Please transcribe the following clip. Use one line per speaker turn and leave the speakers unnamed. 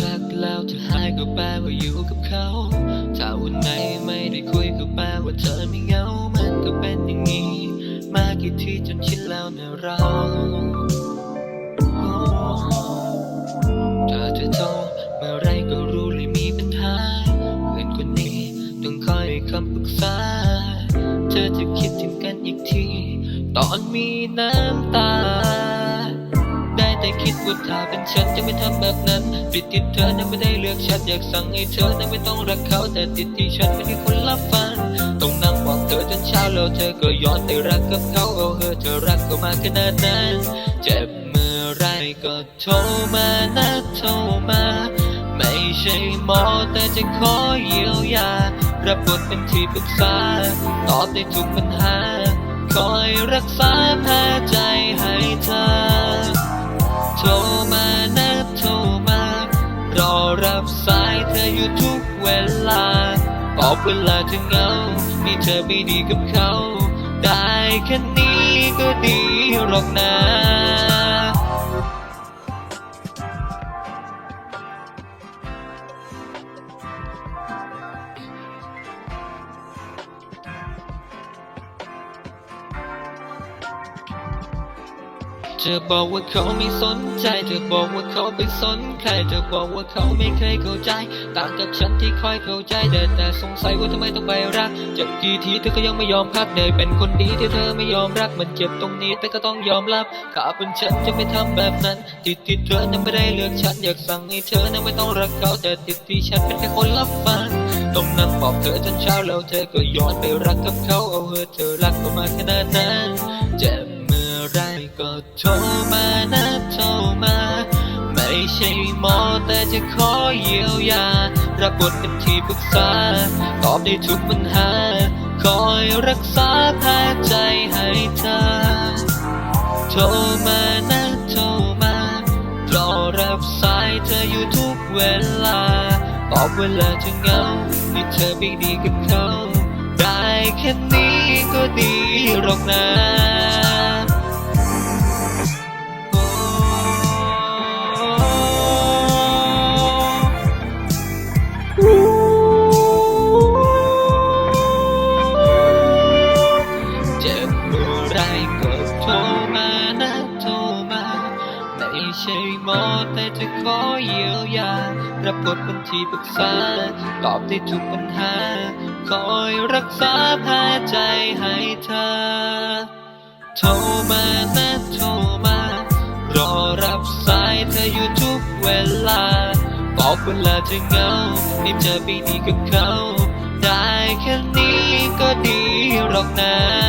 ถ้าเราทักแล้วเธอหายก็แปลว่าอยู่กับเขา ถ้าวันไหนไม่ได้คุยก็แปลว่าเธอไม่เหงา มันก็เป็นอย่างนี้ มากี่ทีจนชินแล้วนะเราถ้าเธอโทรเมื่อไรก็รู้เลยมีปัญหาเพื่อนคนนี้ต้องคอยให้คำปรึกษา เธอจะคิดถึงกันอีกที ตอนมีน้ำตา ได้คิดว่าถ้าเป็นฉันจะไม่ทำแบบนั้นติดติดเธอนั้นไม่ได้เลือกฉันอยากสั่งให้เธอนั้นไม่ต้องรักเขา แต่ติดที่ฉันไม่ได้คนรับฟังต้องนั่งมองเธอจนเช้าแล้วเธอก็ย้อนไปรักกับเขาเอาเธอเธอรักเขามาขนาดนั้นเจ็บเมื่อไรก็โทรมานะโทรมา ไม่ใช่หมอแต่จะขอเยียวยารับบทเป็นที่ปรึกษา ตอบได้ทุกปัญหาคอยรักษาแผลใจให้เธอ รมานะโทรมารอรับสายเธออยู่ทุกเวลาบอกเวลาจะเงานี่เธอไม่ดีกับเขา ได้แค่นี้ก็ดีหรอกนะ เธอบอกว่าเขาไม่สนใจ เธอบอกว่าเขาไปสนใคร เธอบอกว่าเขาไม่เคยเข้าใจ ต่างจากฉันที่คอยเข้าใจแต่แต่สงสัยว่าทำไมต้องไปรัก เจ็บกี่ทีเธอก็ยังไม่ยอมพักเลยเป็นคนดีที่เธอไม่ยอมรัก มันเจ็บตรงนี้แต่ก็ต้องยอมรับถ้าเป็นฉันจะไม่ทำแบบนั้นติดที่เธอนั้นไม่ได้เลือกฉันอยากสั่งให้เธอนั้นไม่ต้องรักเขาแต่ติดที่ฉันเป็นแค่คนรับฟังต้องนั่งบอกเธอจนเช้าแล้วเธอก็ย้อนไปรักกับเขาเอาเธอเธอรักเขามาขนาดนั้นเจ็บ เมื่อไรก็โทรมานะโทรมา ไม่ใช่หมอแต่จะขอเยียวยา รับบทเป็นที่ปรึกษา ตอบได้ทุกปัญหา คอยรักษาแผลใจให้เธอ โทรมานะโทรมารอรับสายเธออยู่ทุกเวลา บอกเวลาเธอเหงาที่เธอไม่ดีกับเขา ได้แค่นี้ก็ดีหรอกนะ ใช่หมอแต่จะขอเยียวยารับบทเป็นที่ปรึกษา ตอบได้ทุกปัญหา คอยรักษาแผลใจให้เธอ โทรมานะโทรมา รอรับสายเธออยู่ทุกเวลา บอกเวลาเธอเหงาให้เธอไปดีกับเขา ได้แค่นี้ก็ดีหรอกนะ